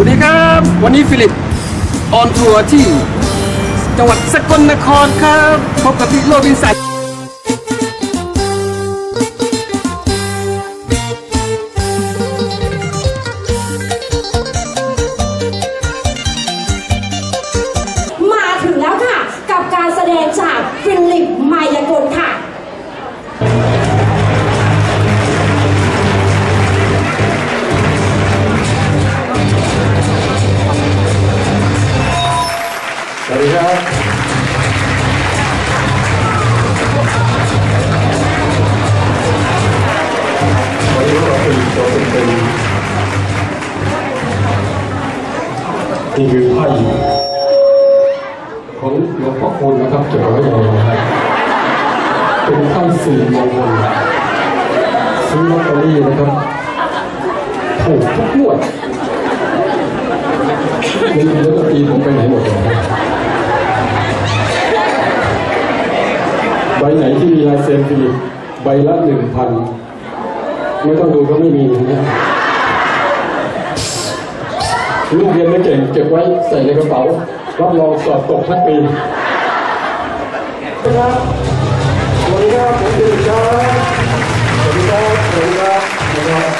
สวัสดีครับ วันนี้ฟิลิปออนทัวร์ที่ จังหวัดสกลนครครับ พบกับพี่โรบินสัน เป็นไพ่สี่มงคลซื้อลอตเตอรี่นะครับถูกทุกงวดนี่คือลอตเตอรี่ผมไปไหนหมดเลยใบไหนที่มีลายเซ็นฟิลิปใบละหนึ่งพันไม่ต้องดูก็ไม่มีนะลูกเรียนไม่เก่งเก็บไว้ใส่ในกระเป๋ารับรองสอบตกทั้งปีครับ ครับผมดิครับสวัสดีครับสวัสดีครับสวัสดีครับ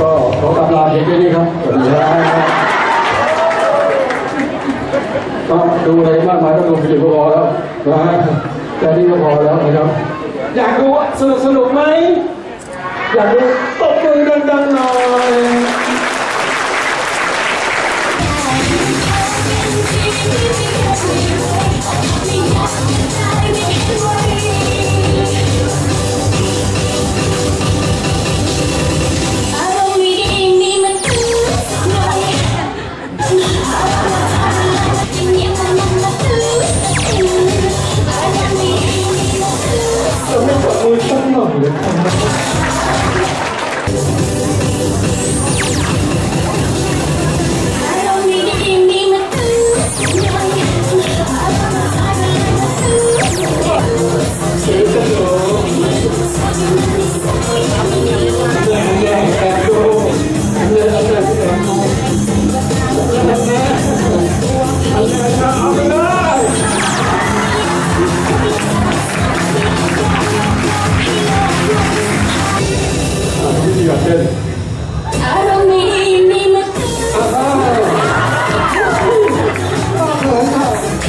ก็ขอกำลาเพียงแค่นี้ครับสวัสดีครับก็ดูอะไรมากมายก็ดูฟิลก็พอแล้วนะฮะแค่นี้ก็พอแล้วนะครับ อยากดูสนุกสนุกไหมอยากดูตบมือดังๆหน่อย วิธีการเต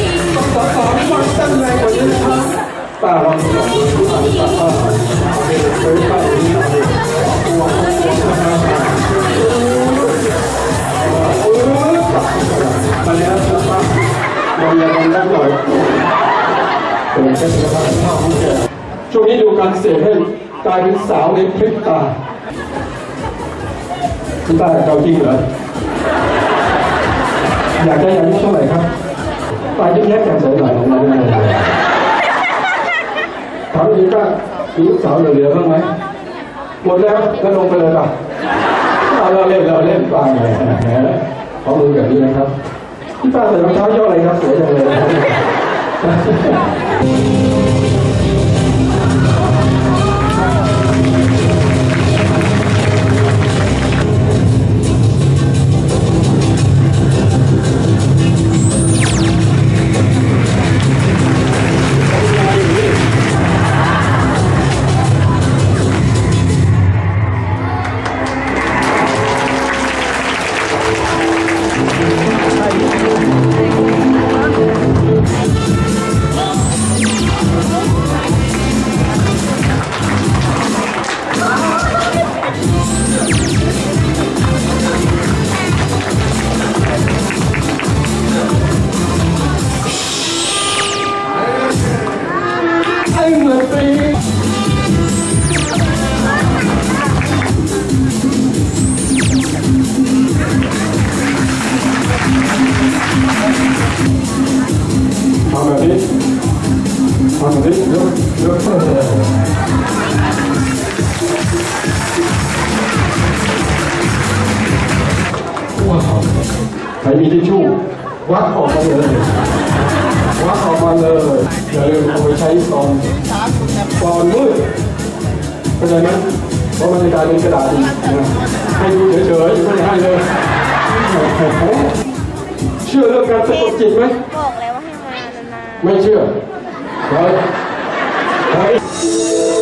้นสองวันเต้นแรงกว่านี้นะครับตาลองดูหน่อยเคยไปนี้หน่อยตัวมาแล้วครับเราอย่าทำได้หน่อยเป็นแค่สุขภาพที่ห้าของแกช่วงนี้ดูการเสพให้กลายเป็นสาวในพริบตา คุณตาเกาจริงเหรอ อยากได้อายุเท่าไหร่ครับตายยิ้มแย้มแจ่มใสหน่อยของเราได้เลยถามจริงก็มีลูกสาวเหลือๆบ้างไหมหมดแล้วก็ลงไปเลยป่ะเราเล่นเราเล่นปลาไงแหมขอมือแบบนี้นะครับพี่ป้าใส่รองเท้าย่ออะไรครับสวยจังเลยนะครับ ทำแบบนี้ทำแบบนี้ยกยกเส้นเลยว้าวใครมีทิชชู่วัดออกมาเลย วัดออกมาเลย อย่าลืมเอาไปใช้ตอนตอนมืดเข้าใจไหม เพราะมันจะกลายเป็นกระดาษอีกนะให้ดูเฉยๆไม่ได้ให้เลย เชื่อเรื่องการสะกดจิตไหม บอกแล้วว่าให้ม We're. Right? right?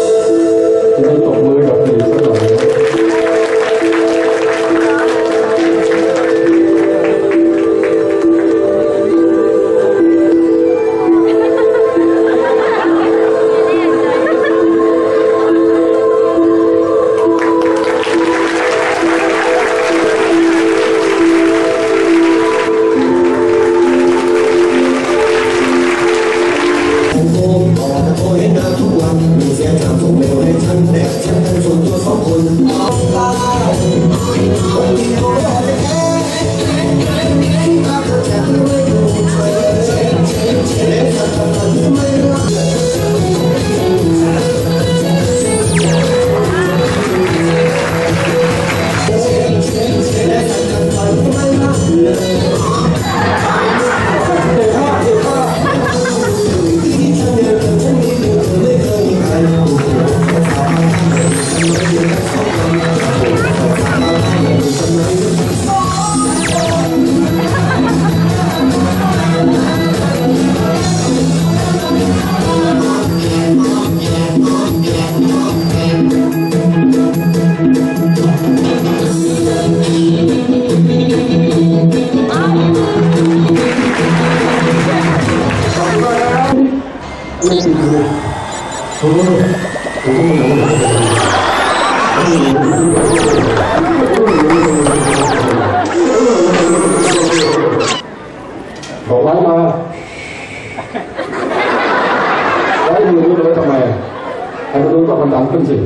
บอกไว้มาไว้มือนี้เลยทำไมไอ้คนนู้นก็มันดังขึ้นสิ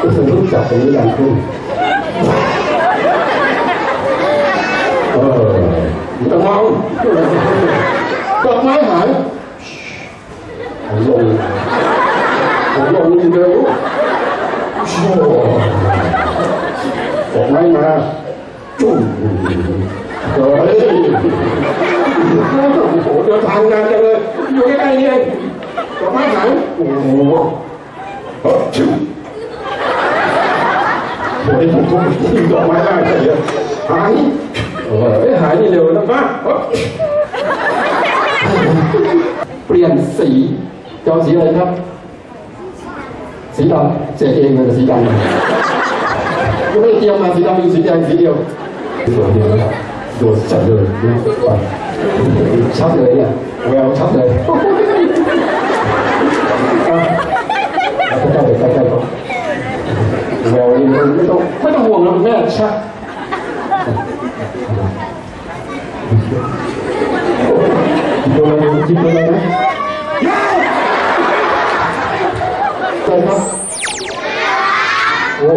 我是从小学就养猪。ờ người ta mau con nói hả rồi rồi đi đâu con nói mà chung เฮ้ยโอ้โหดอกไม้มาจุ้มเฮ้ยโอ้โหเดินทางนานจังเลย อยู่ใกล้ๆนี่เองดอกไม้หายโอ้โหเฮ้ยชิวโอ้ยผมก็ทิ้งดอกไม้ได้เดียหายเอ้ยหายนี่เร็วนะมาเฮ้ยเปลี่ยนสีจะเอาสีอะไรครับ สีดำเจ๊เองเลยสีดำไม่ได้เตรียมมาสีดำอยู่สีแดงสีเดียวส่วนเดียวนะครับ โดดจัดเลยนะไปชัดเลยเนี่ยแววชัดเลยใกล้ๆใกล้ๆก็แววนี่ไม่ต้องไม่ต้องห่วงนะคุณแม่ชัดโดนอะไรจิบโดนอะไรนะใช่ครับโอ้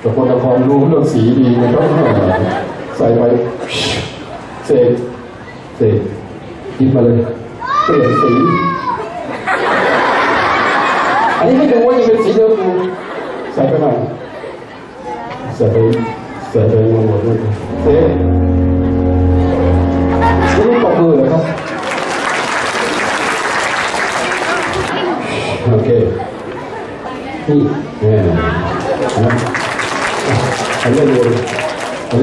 แต่คนละครรู้เรื่องสีดีนะครับใส่ไปเสกเสกคิดมาเลยเปลี่ยนสีอันนี้ให้ดูว่ายังใส่ไปหน่อยใส่ไปใส่ไปหมดเลยเสกไม่รู้ตบมือเหรอครับโอเคนี่แน่นะอันเล่นเอง 乖乖对对你可能会有你还我一个急救服务小哥们儿飞飞我我我谁你都告了哈 ok 嗯嗯好我这里我这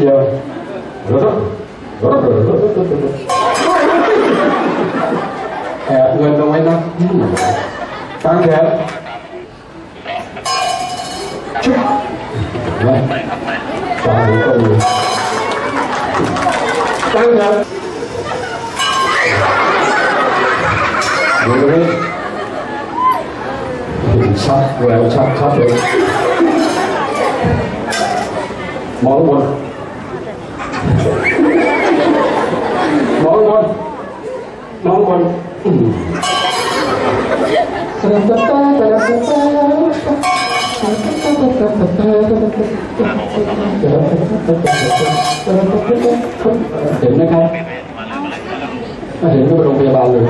kia. Ẹ người đâu ấy nó tăng kẹt chúc vâng. Và những câu gì? Tăng kẹt Được rồi. Mình sắc, rồi sắc, sắc được. Mỗi một มันสลับตาตาตาตาเห็นไหมครับเห็นก็ไปโรงพยาบาลเลย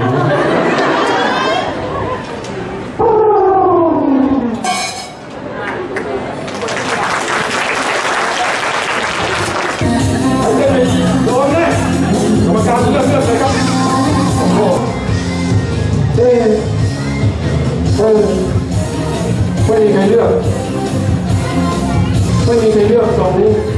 欢迎选择，欢迎ครเลื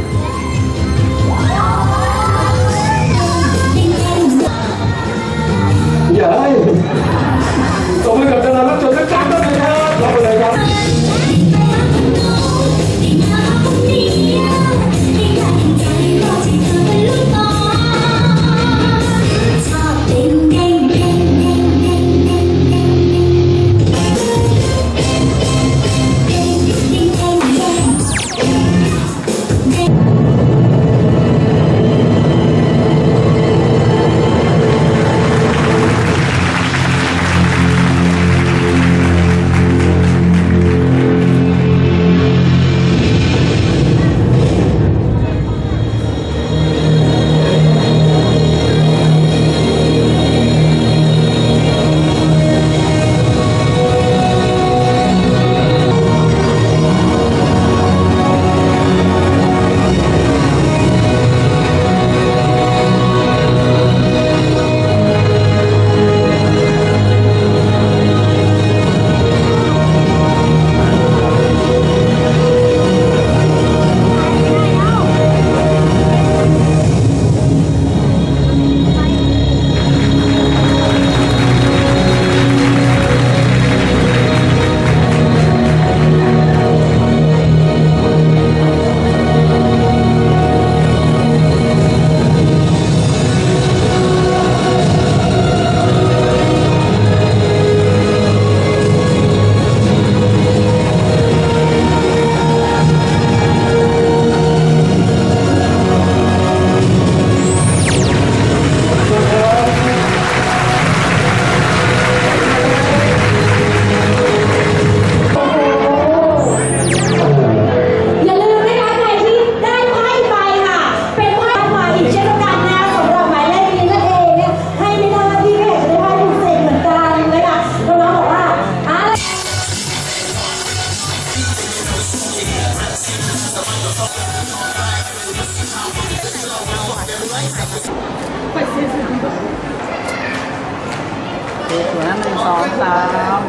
สองสาม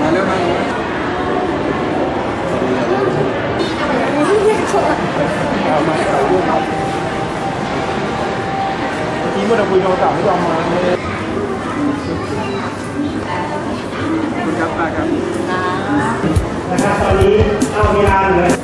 มาเร็วมาเอามาเอาลูกมาทีเมื่อเราคุยโทรศัพท์ไม่ยอมมาเลยคุณครับป้าครับนะครับตอนนี้เอาเวลาเลย